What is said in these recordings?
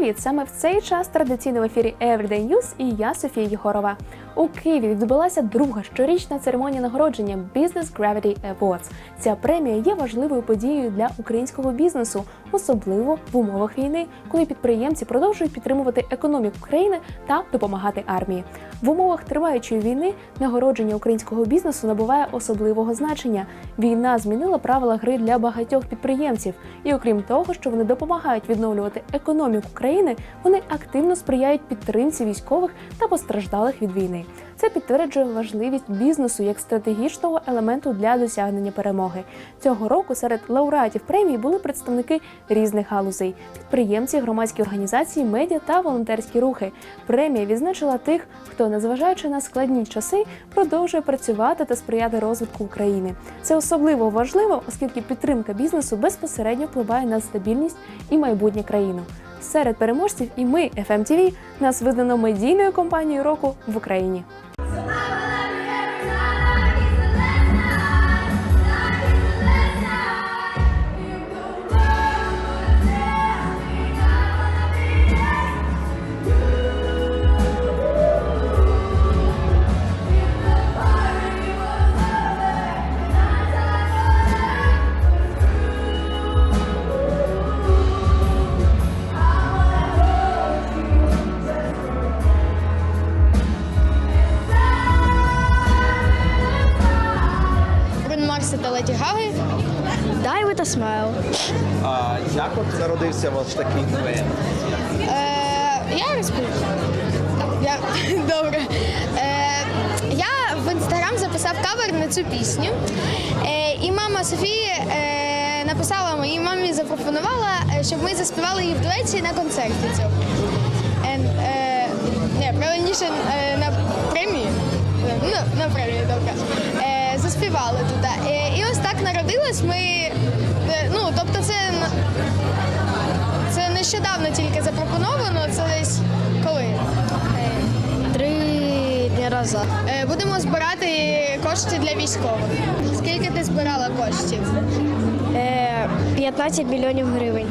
Привіт! Саме в цей час традиційно в ефірі Everyday News і я Софія Єгорова. У Києві відбулася друга щорічна церемонія нагородження Business Gravity Awards. Ця премія є важливою подією для українського бізнесу, особливо в умовах війни, коли підприємці продовжують підтримувати економіку країни та допомагати армії. В умовах триваючої війни нагородження українського бізнесу набуває особливого значення. Війна змінила правила гри для багатьох підприємців, і окрім того, що вони допомагають відновлювати економіку країни, вони активно сприяють підтримці військових та постраждалих від війни. Це підтверджує важливість бізнесу як стратегічного елементу для досягнення перемоги. Цього року серед лауреатів премії були представники різних галузей: підприємці, громадські організації, медіа та волонтерські рухи. Премія відзначила тих, хто, незважаючи на складні часи, продовжує працювати та сприяти розвитку України. Це особливо важливо, оскільки підтримка бізнесу безпосередньо впливає на стабільність і майбутнє країни. Серед переможців і ми, FMTV, нас визнано медійною компанією року в Україні. Та Леді Гаги. Die with a smile. А як от народився ваш такий дует? Е, я розповім. Я, добре. Е, я в інстаграм записав кавер на цю пісню. Е, і мама Софії е, написала моїй мамі, запропонувала, е, щоб ми заспівали її в дуеті на концерті цього. Е, е, ні, правильніше е, на премії. Ну, на премії, добре. Е, заспівали туди. Е, і ось так народилось. Ми, е, ну, тобто це це нещодавно тільки запропоновано, це десь коли? Три дні назад. Будемо збирати кошти для військових. Скільки ти збирала коштів? 15 мільйонів гривень.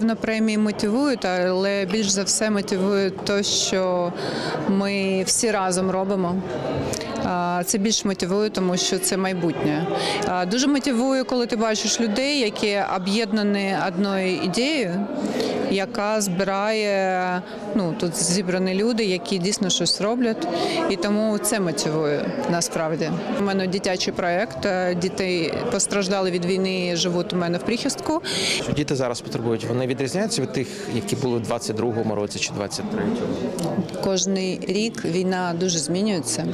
Напевно, премії мотивують, але більш за все мотивує те, що ми всі разом робимо. Це більш мотивує, тому що це майбутнє. Дуже мотивує, коли ти бачиш людей, які об'єднані одною ідеєю, яка збирає ну тут зібрані люди, які дійсно щось роблять, і тому це мотивує насправді. У мене дитячий проект. е, Дітей постраждали від війни, живуть у мене в прихистку. Що діти зараз потребують? Вони відрізняються від тих, які були в 22-му році чи 23-му? Кожний рік війна дуже змінюється.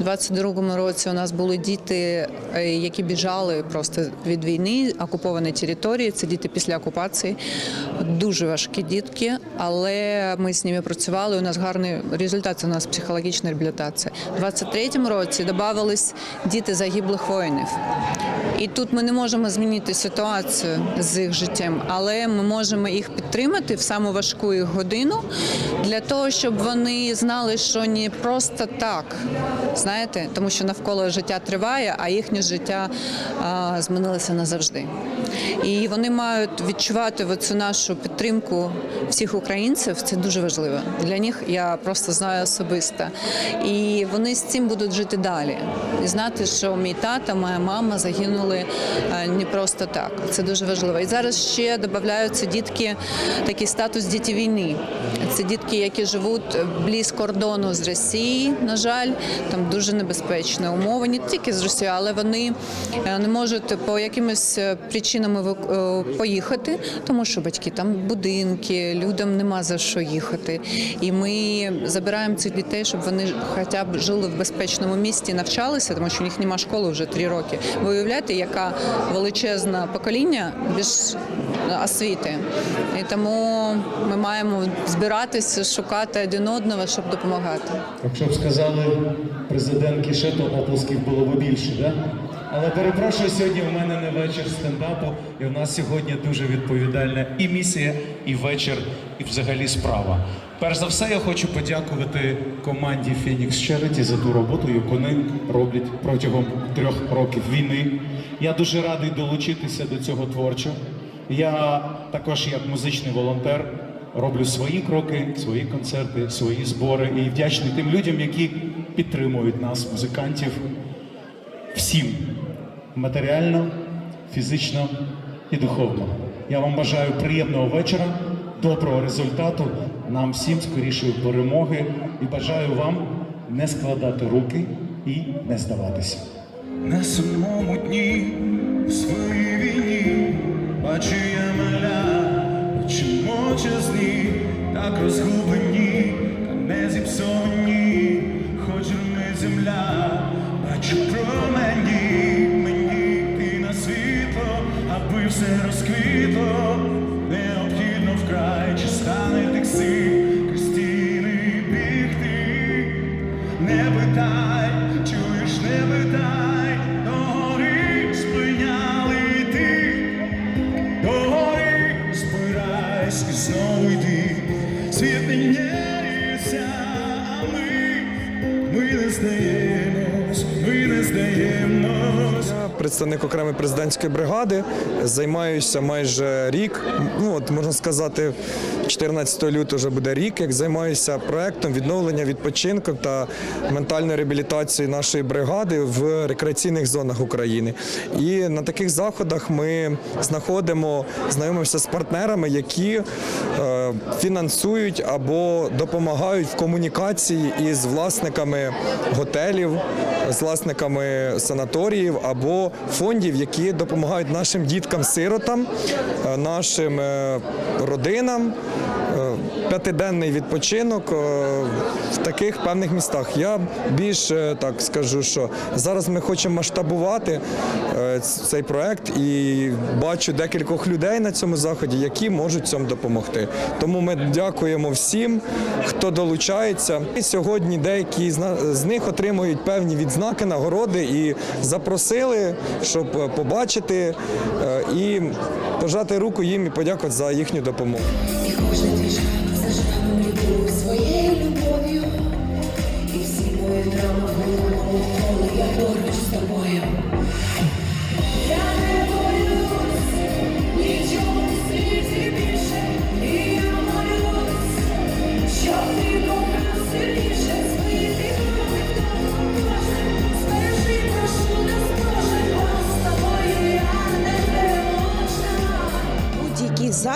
У 22-му році у нас були діти, е, які біжали просто від війни, окуповані території. Це діти після окупації. Дуже важкі дітки, але ми з ними працювали. У нас гарний результат. У нас психологічна реабілітація. У 23-му році додавались діти загиблих воїнів. І тут ми не можемо змінити ситуацію з їх життям, але ми можемо їх підтримати в саму важку їх годину для того, щоб вони знали, що не просто так, знаєте, тому що навколо життя триває, а їхнє життя а, змінилося назавжди. І вони мають відчувати цю нашу підтримку всіх українців. Це дуже важливо. Для них я просто знаю особисто. І вони з цим будуть жити далі. І знати, що мій тата, моя мама загинули е, не просто так. Це дуже важливо. І зараз ще додаються дітки, такий статус діти війни. Це дітки, які живуть близь кордону з Росії. На жаль, там дуже небезпечні умови, не тільки з Росією, але вони е, не можуть по якимось е, причинам е, поїхати, тому що батьки там будинки, людям нема за що їхати. І ми забираємо цих дітей, щоб вони хоча б жили в безпечному місті, навчалися, тому що у них немає школи вже три роки. Ви уявляєте, яка величезне покоління без освіти. І тому ми маємо збиратися, шукати один одного, щоб допомагати. Якщо б сказали президент Кішето, оплесків було б більше, да? Але перепрошую, сьогодні у мене не вечір стендапу, і у нас сьогодні дуже відповідальна і місія, і вечір, і взагалі справа. Перш за все, я хочу подякувати команді Phoenix Charity за ту роботу, яку вони роблять протягом трьох років війни. Я дуже радий долучитися до цього творчо. Я також, як музичний волонтер, роблю свої кроки, свої концерти, свої збори і вдячний тим людям, які підтримують нас, музикантів, всім матеріально, фізично і духовно. Я вам бажаю приємного вечора, доброго результату, нам всім скорішої перемоги і бажаю вам не складати руки і не здаватися. На самому дні в своїй війні бачу я маля, очі мовчазні, так розгублені, та не зіпсовані, хоч не земля, Представник окремої президентської бригади. Займаюся майже рік. Ну от можна сказати, 14 лютого вже буде рік, як займаюся проектом відновлення відпочинку та ментальної реабілітації нашої бригади в рекреаційних зонах України. І на таких заходах ми знаходимо, знайомимося з партнерами, які е, фінансують або допомагають в комунікації із власниками готелів, з власниками санаторіїв або фондів, які допомагають нашим діткам-сиротам, е, нашим е, родинам. е, П'ятиденний відпочинок в таких певних містах. Я більше так скажу, що зараз ми хочемо масштабувати цей проект і бачу декількох людей на цьому заході, які можуть цьому допомогти. Тому ми дякуємо всім, хто долучається. І сьогодні деякі з них отримують певні відзнаки, нагороди і запросили, щоб е, побачити е, і пожати руку їм і подякувати за їхню допомогу. І любов своєю любов'ю. І всі мої драми коли я поруч з тобою.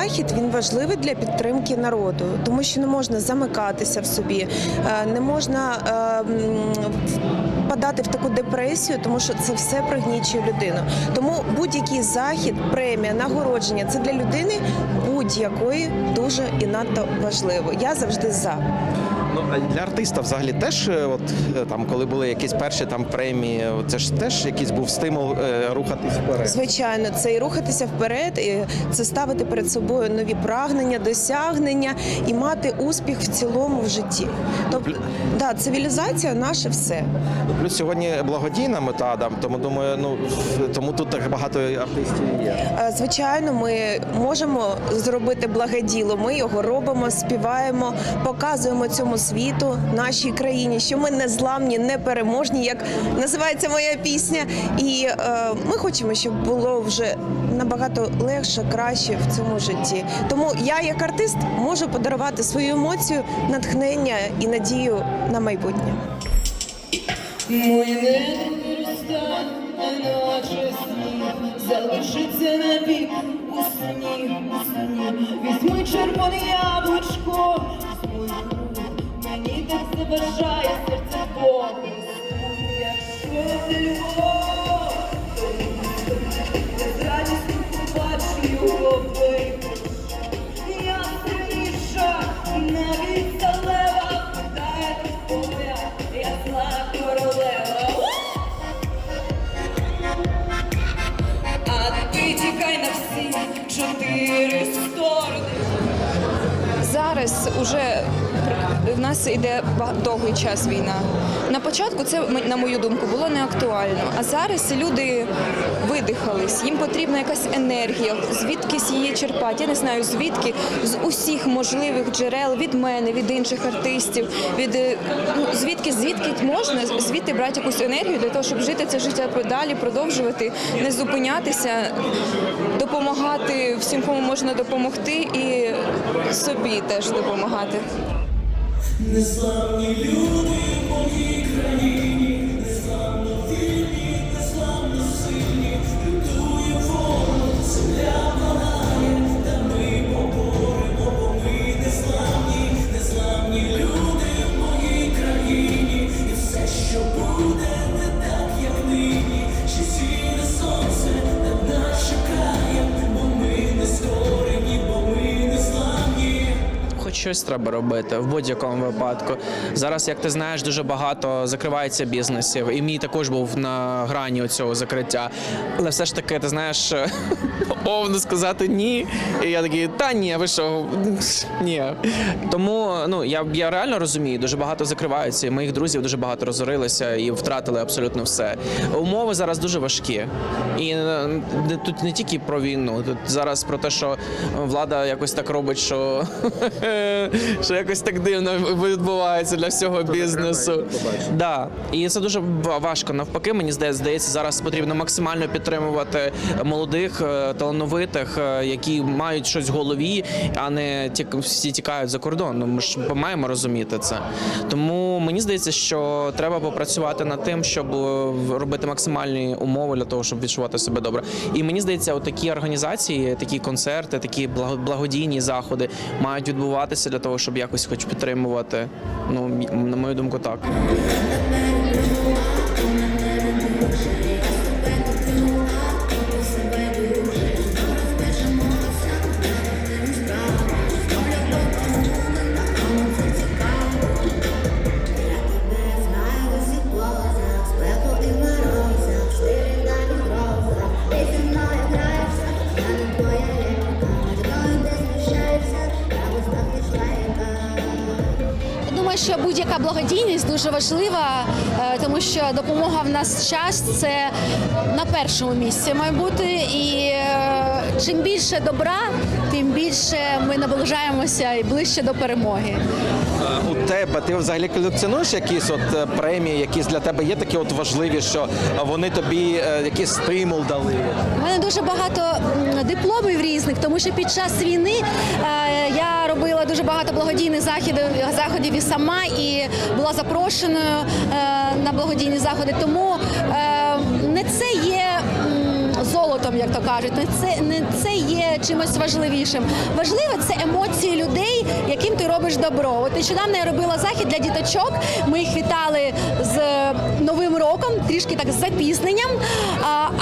Захід він важливий для підтримки народу, тому що не можна замикатися в собі, е, не можна е, впадати в таку депресію, тому що це все пригнічує людину. Тому будь-який захід, премія, нагородження це для людини будь-якої дуже і надто важливо. Я завжди за. Для артиста взагалі теж, е, от е, там, коли були якісь перші там премії, це ж теж якийсь був стимул е, рухатись вперед. Звичайно, це і рухатися вперед, і це ставити перед собою нові прагнення, досягнення і мати успіх в цілому в житті. Тобто, да, цивілізація наше все. Плюс сьогодні благодійна мета, да, тому думаю, ну тому тут так багато артистів є. Звичайно, ми можемо зробити благоділо. Ми його робимо, співаємо, показуємо цьому світу, нашій країні, що ми не зламні, не переможні, як називається моя пісня. І е, ми хочемо, щоб було вже набагато легше, краще в цьому житті. Тому я, як артист, можу подарувати свою емоцію, натхнення і надію на майбутнє. Залишиться навік у сні, у сні. Візьми червоне яблучко, заважає серце Бог. Якщо ти любов, то радістю побачу його вийдеш. Я сильніша, навіть залева, дай поля, я зла королева. А ти тікай на всі чотири сторони. Зараз уже в нас іде довгий час війна. На початку це, на мою думку, було не актуально. А зараз люди видихались, їм потрібна якась енергія, звідкись її черпати. Я не знаю звідки, з усіх можливих джерел від мене, від інших артистів, від е, ну, звідки, звідки можна звідти брати якусь енергію для того, щоб жити це життя далі, продовжувати, не зупинятися, допомагати всім, кому можна допомогти, і собі теж допомагати. Незламні люди в моїй країні, щось треба робити в будь-якому випадку. Зараз, як ти знаєш, дуже багато закривається бізнесів, і мій також був на грані цього закриття. Але все ж таки, ти знаєш, повно сказати ні. І я такий, та ні, ви що? Ні. Тому ну я, я реально розумію, дуже багато закриваються. І моїх друзів дуже багато розорилися і втратили абсолютно все. Умови зараз дуже важкі. І е, тут не тільки про війну, тут зараз про те, що влада якось так робить, що, що якось так дивно відбувається для всього бізнесу. Да. І це дуже важко. Навпаки, мені здається, здається, зараз потрібно максимально підтримувати молодих, е, талановитих, е, які мають щось в голові, а не ті, всі тікають за кордон. Ну, ми ж маємо розуміти це. Тому мені здається, що треба попрацювати над тим, щоб е, робити максимальні умови для того, щоб відчувати себе добре. І мені здається, от такі організації, такі концерти, такі благо- благодійні заходи мають відбуватися для того, щоб якось хоч підтримувати. Ну, на мою думку, так. Думаю, благодійність дуже важлива, е, тому що допомога в нас час це на першому місці має бути. І е, чим більше добра, тим більше ми наближаємося і ближче до перемоги. У тебе ти взагалі колекціонуєш якісь от е, премії, якісь для тебе є такі от важливі, що вони тобі е, якийсь стимул дали. У мене дуже багато м, дипломів різних, тому що під час війни е, я робила дуже багато благодійних заходів, заходів і сама, і була запрошеною е, на благодійні заходи. Тому е, Золотом, як то кажуть, не це не це є чимось важливішим. Важливе це емоції людей, яким ти робиш добро. От нещодавно я робила захід для діточок. Ми їх вітали з новим роком, трішки так з запізненням.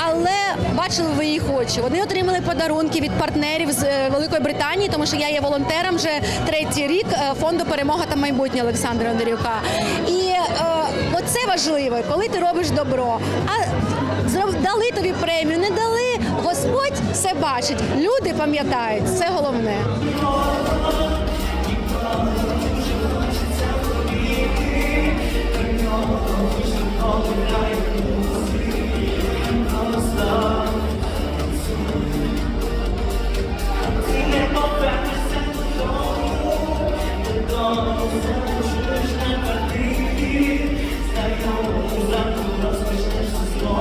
Але бачили ви їх очі. Вони отримали подарунки від партнерів з е, Великої Британії, тому що я є волонтером вже третій рік е, фонду Перемога та майбутнє Олександра Андрюка. І е, важливо, коли ти робиш добро. А дали тобі премію, не дали. Господь все бачить. Люди пам'ятають. Це головне.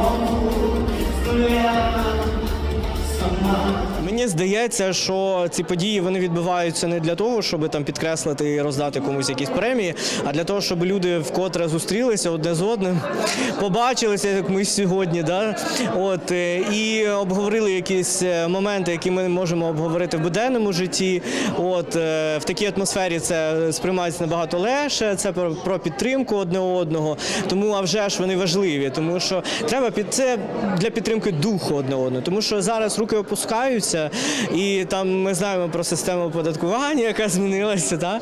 all Мені здається, що ці події вони відбуваються не для того, щоб там підкреслити і роздати комусь якісь премії, а для того, щоб люди вкотре зустрілися одне з одним, побачилися, як ми сьогодні, да? От, е, і обговорили якісь е, моменти, які ми можемо обговорити в буденному житті. От, е, в такій атмосфері це сприймається набагато легше, це про, про підтримку одне одного. Тому а вже ж вони важливі, тому що треба під це для підтримки духу одне одного. Тому що зараз руки опускаються. І там ми знаємо про систему оподаткування, яка змінилася та,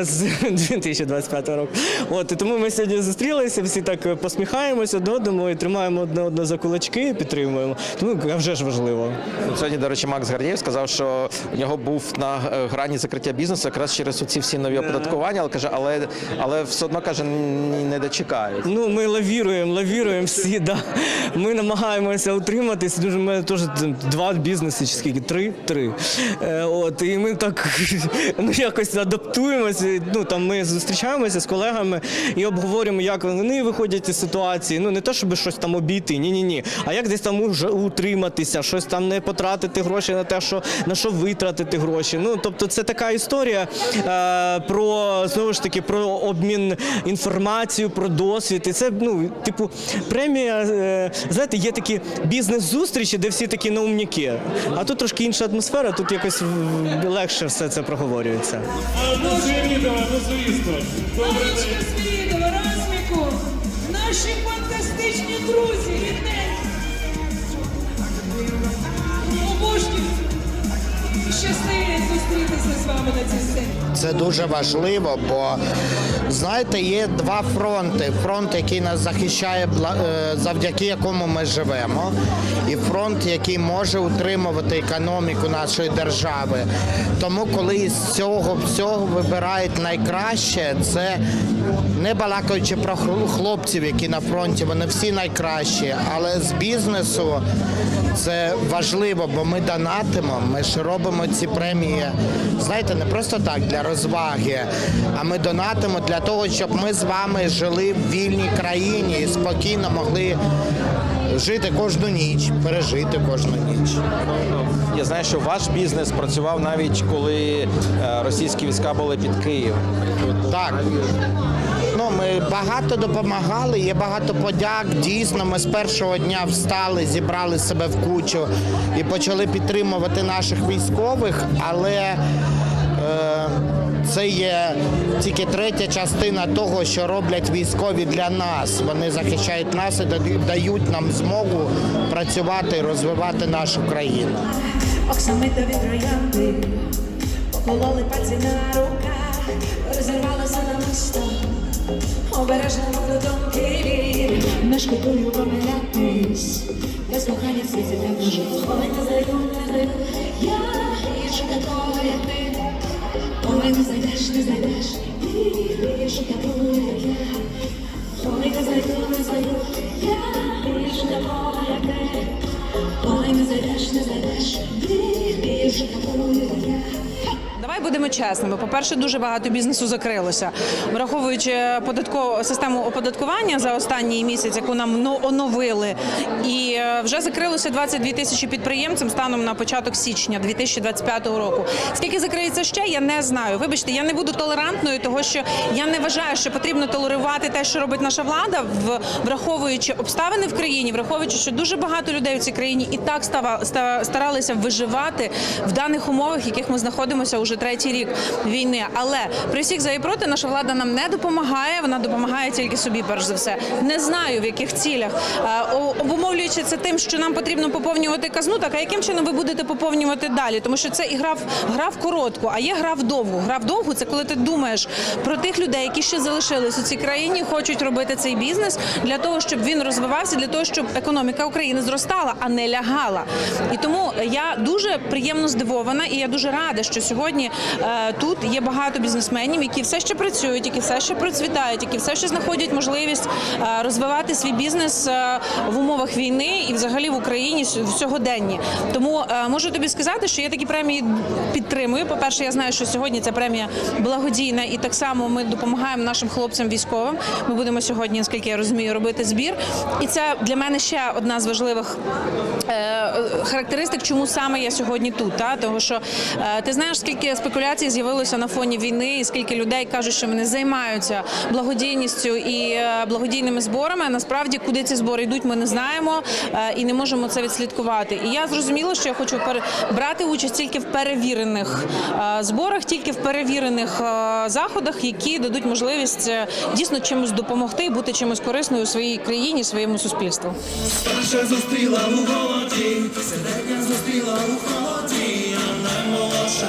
з 2025 року. От, і тому ми сьогодні зустрілися, всі так посміхаємося одне одному і тримаємо одне одне за кулачки і підтримуємо. Тому а вже ж важливо. Сьогодні, до речі, Макс Гардієв сказав, що у нього був на е, грані закриття бізнесу якраз через ці всі нові оподаткування, але каже, але, але все одно каже, не дочекають. Ну, ми лавіруємо, лавіруємо всі. Да. Ми намагаємося утриматись. Дуже мене теж два бізнеси, скільки? Три? Три. Е, от, і ми так ну, якось адаптуємося. Ну, там ми зустрічаємося з колегами і обговорюємо, як вони виходять із ситуації. Ну, не те, щоб щось там обійти, ні-ні ні. А як десь там уже утриматися, щось там не потратити гроші на те, що на що витратити гроші. Ну, тобто, це така історія е, про знову ж таки про обмін інформацією, про досвід. І це ну, типу, премія. е, знаєте, є такі бізнес-зустрічі, де всі такі наумніки. А тут трошки інша атмосфера, тут якось легше все це проговорюється. Наші фантастичні друзі, Щасливі зустрітися з вами на цій сцені. Це дуже важливо, бо знаєте, є два фронти: фронт, який нас захищає, е, завдяки якому ми живемо, і фронт, який може утримувати економіку нашої держави. Тому, коли з цього всього вибирають найкраще, це не балакаючи про хлопців, які на фронті, вони всі найкращі, але з бізнесу це важливо, бо ми донатимо, ми ж робимо ці премії, знаєте, не просто так для розваги, а ми донатимо для того, щоб ми з вами жили в вільній країні і спокійно могли жити кожну ніч, пережити кожну ніч. Я знаю, що ваш бізнес працював навіть коли е, російські війська були під Києвом. Так. Ну, ми багато допомагали, є багато подяк. Дійсно, ми з першого дня встали, зібрали себе в кучу і почали підтримувати наших військових, але е, це є тільки третя частина того, що роблять військові для нас. Вони захищають нас і дають- нам змогу працювати розвивати нашу країну. Оксамитові троянди, покололи пальці на руках, розірвалися на місто, обережно молодом килі, не шкодую помилятись, без кохання в світі вжив. Коли не зайду, я більше такого, як ти, не зайдеш, не зайдеш, ти більше такого, як я, не зайду, не зайду, я більше такого, як ти. Не зайдеш, не зайдеш, більше такого, як я. Давай будемо чесними. По-перше, дуже багато бізнесу закрилося, враховуючи податкову систему оподаткування за останній місяць, яку нам ну, оновили, і е, вже закрилося 22 тисячі підприємців станом на початок січня 2025 року. Скільки закриється ще, я не знаю. Вибачте, я не буду толерантною, того що я не вважаю, що потрібно толерувати те, що робить наша влада, враховуючи обставини в країні, враховуючи, що дуже багато людей в цій країні і так старалися виживати в даних умовах, в яких ми знаходимося уже третій рік війни. Але при всіх за і проти наша влада нам не допомагає. Вона допомагає тільки собі, перш за все. Не знаю в яких цілях. Е, Обумовлюючи це тим, що нам потрібно поповнювати казну, так а яким чином ви будете поповнювати далі? Тому що це і гра в гра в коротку, а є гра в довгу. Гра в довгу це коли ти думаєш про тих людей, які ще залишились у цій країні, хочуть робити цей бізнес для того, щоб він розвивався, для того, щоб економіка України зростала, а не лягала. І тому я дуже приємно здивована, і я дуже рада, що сьогодні е, тут є багато бізнесменів, які все ще працюють, які все ще процвітають, які все ще знаходять можливість е, розвивати свій бізнес е, в умовах війни і взагалі в Україні в сьогоденні. Тому можу тобі сказати, що я такі премії підтримую. По перше, я знаю, що сьогодні ця премія благодійна, і так само ми допомагаємо нашим хлопцям військовим. Ми будемо сьогодні, наскільки я розумію, робити збір. І це для мене ще одна з важливих характеристик, чому саме я сьогодні тут. Та? Тому що ти знаєш, скільки спекуляцій з'явилося на фоні війни, і скільки людей кажуть, що вони займаються благодійністю і е, благодійними зборами. Насправді, куди ці збори йдуть, ми не знаємо е, і не можемо це відслідкувати. І я зрозуміла, що я хочу брати участь тільки в перевірених е, зборах, тільки в перевірених заходах, які дадуть можливість дійсно чимось допомогти і бути чимось корисною у своїй країні, своєму суспільству. Перше зустріла у голоді, зустріла у холоді, а наймолодша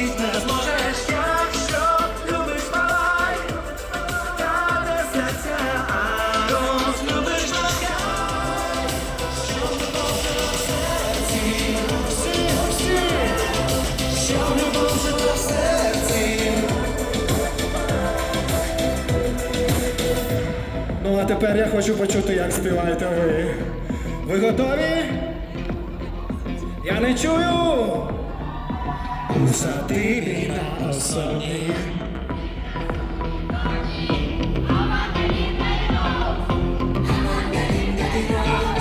тепер я хочу почути, як співаєте ви. Ви готові? Я не чую. Садибі на особі.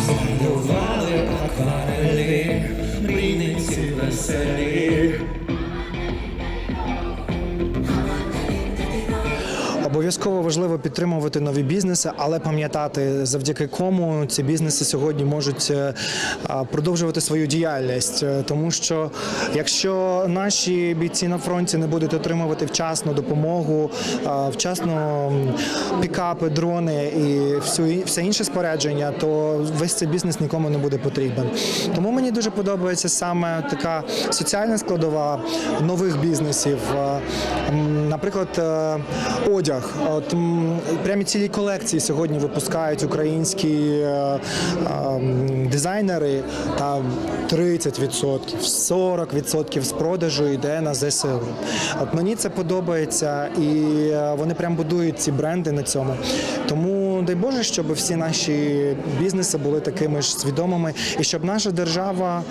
Малювали акварелі, мрійниці веселі. Обов'язково важливо підтримувати нові бізнеси, але пам'ятати, завдяки кому ці бізнеси сьогодні можуть е, продовжувати свою діяльність. Е, Тому що якщо наші бійці на фронті не будуть отримувати вчасну допомогу, вчасно пікапи, дрони і все інше спорядження, то весь цей бізнес нікому не буде потрібен. Тому мені дуже подобається саме така соціальна складова нових бізнесів. Е, Наприклад, одяг. От прямі цілі колекції сьогодні випускають українські е, е, дизайнери. Там 30%, 40% з продажу йде на ЗСУ. От мені це подобається, і е, вони прям будують ці бренди на цьому. Тому дай Боже, щоб всі наші бізнеси були такими ж свідомими, і щоб наша держава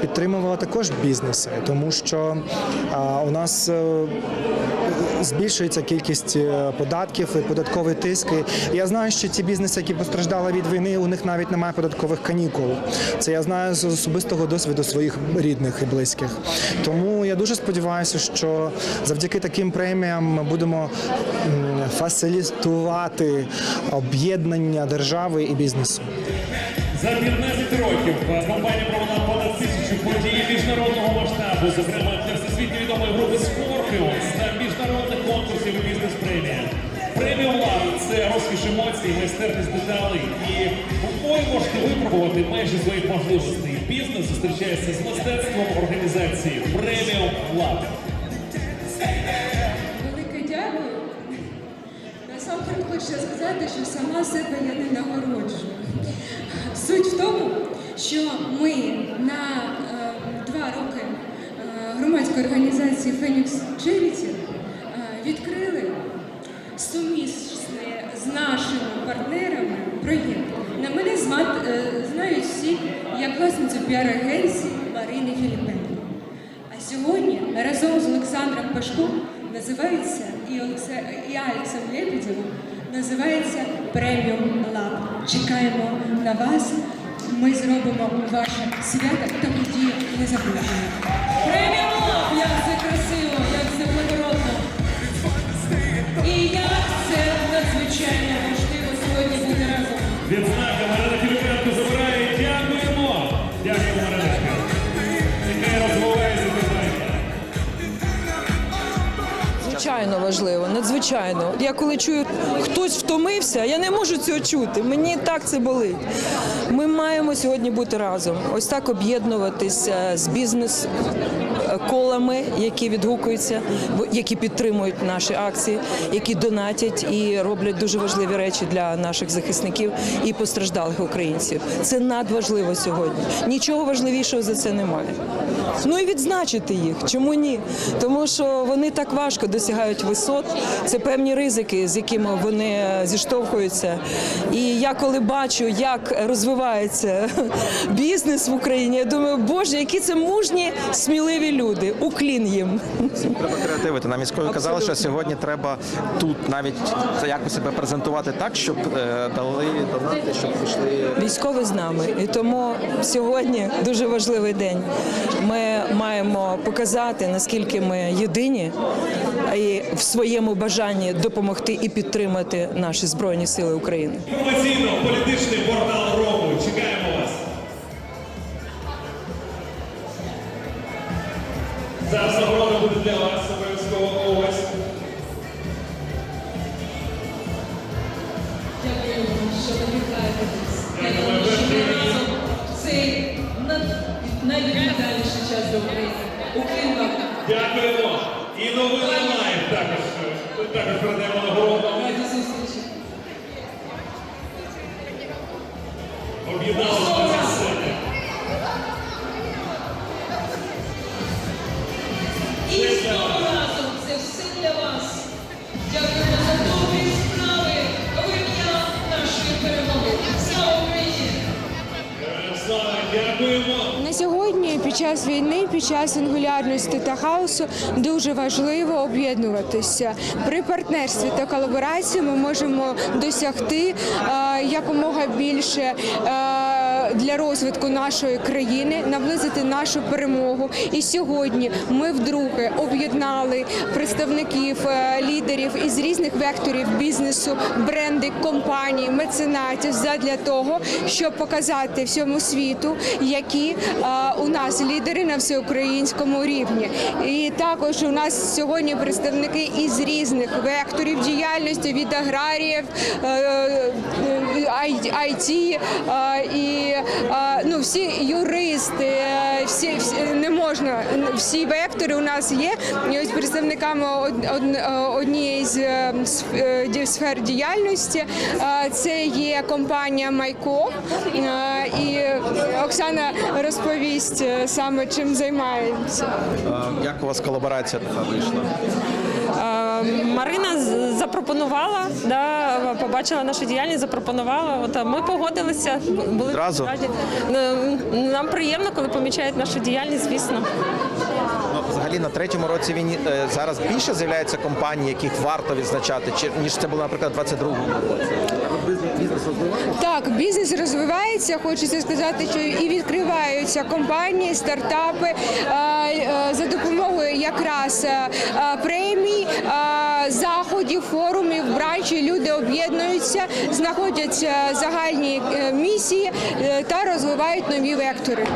підтримувала також бізнеси, тому що а, у нас. е, Збільшується кількість е, податків і податковий тиск. Я знаю, що ті бізнеси, які постраждали від війни, у них навіть немає податкових канікул. Це я знаю з особистого досвіду своїх рідних і близьких. Тому я дуже сподіваюся, що завдяки таким преміям ми будемо фасилітувати об'єднання держави і бізнесу. За 15 років компанія провела понад тисячу подій міжнародного масштабу, зокрема для всесвітньо відомої групи Scorpions та міжнародних конкурсів бізнес-премія. Премія «Влада» – це розкіш емоцій, майстерність деталей. І ви можете випробувати межі своїх можливостей. Бізнес зустрічається з мистецтвом організації Преміум Влада. Хочу сказати, що сама себе я не нагороджую. Суть в тому, що ми на е, два роки е, громадської організації Phoenix Charity е, відкрили сумісне з нашими партнерами проєкт. На мене зват- е, знають всі як власницю піар-агенції Марини Філіпенко. А сьогодні разом з Олександром Пашком називається і, Олексе... і Алексом Лебедєвим називається Преміум Лаб. Чекаємо на вас. Ми зробимо ваше свято та подію забудемо. Преміум Лаб! Важливо, надзвичайно. Я коли чую, хтось втомився, я не можу цього чути. Мені так це болить. Ми маємо сьогодні бути разом. Ось так об'єднуватися з бізнес колами, які відгукуються, які підтримують наші акції, які донатять і роблять дуже важливі речі для наших захисників і постраждалих українців. Це надважливо сьогодні. Нічого важливішого за це немає. Ну і відзначити їх. Чому ні? Тому що вони так важко досягають досягають висот. Це певні ризики, з якими вони зіштовхуються. І я коли бачу, як розвивається бізнес в Україні, я думаю, боже, які це мужні, сміливі люди. Уклін їм. Треба креативити. Нам військові казали, що сьогодні треба тут навіть якось себе презентувати так, щоб е, дали донати, щоб пішли. Військові з нами, і тому сьогодні дуже важливий день. Ми маємо показати наскільки ми єдині і в своєму бажанні допомогти і підтримати наші збройні сили України. Інформаційно-політичний портал року. Чекаємо вас. Зараз нагорода буде для вас обов'язково ось. Цей найвідповідальніший час до України. Україна Дякуємо. І новини. Також передаємо нагороду. Об'єдналися час війни, під час інгулярності та хаосу, дуже важливо об'єднуватися. При партнерстві та колаборації ми можемо досягти якомога більше. Для розвитку нашої країни наблизити нашу перемогу. І сьогодні ми вдруге об'єднали представників е, лідерів із різних векторів бізнесу, бренди, компаній, меценатів задля того, щоб показати всьому світу, які е, у нас лідери на всеукраїнському рівні. І також у нас сьогодні представники із різних векторів діяльності від аграріїв, IT е, і ну всі юристи, е, всі, всі не можна всі вектори у нас є. І ось представниками е, однієї з е, сфер діяльності це є компанія Майко. І Оксана розповість саме чим займається. Як у вас колаборація така вийшла? Марина запропонувала, да, побачила нашу діяльність, запропонувала. От ми погодилися. Були Зразу? раді. Ну, Нам приємно, коли помічають нашу діяльність, звісно. Ну, взагалі на третьому році війни е, зараз більше з'являється компаній, яких варто відзначати, ніж це було, наприклад, в 22-му році. Бізнес розвивається? Так, бізнес розвивається. Хочеться сказати, що і відкриваються компанії, стартапи за допомогою якраз премій, заходів, форумів, бранчі. Люди об'єднуються, знаходять загальні е, місії е, та розвивають нові вектори.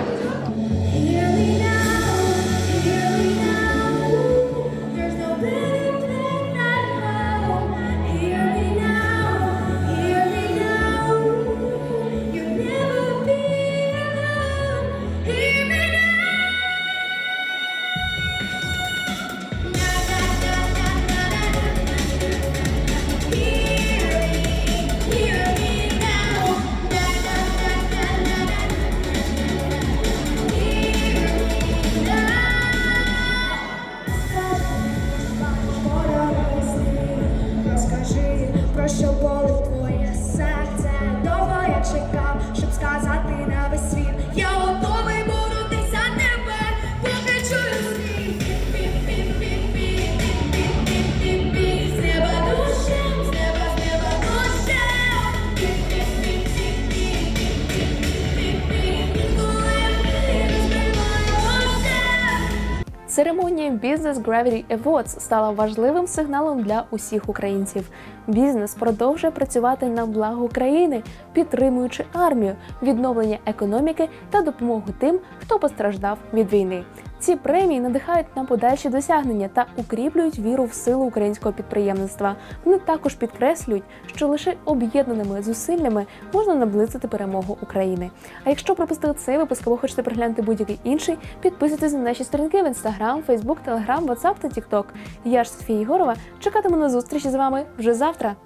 Церемонія Business Gravity Awards стала важливим сигналом для усіх українців. Бізнес продовжує працювати на благо країни, підтримуючи армію, відновлення економіки та допомогу тим, хто постраждав від війни. Ці премії надихають на подальші досягнення та укріплюють віру в силу українського підприємництва. Вони також підкреслюють, що лише об'єднаними зусиллями можна наблизити перемогу України. А якщо пропустили цей випуск або хочете переглянути будь-який інший, підписуйтесь на наші сторінки в Instagram, Facebook, Telegram, WhatsApp та TikTok. Я ж Софія Єгорова. Чекатиму на зустрічі з вами вже завтра.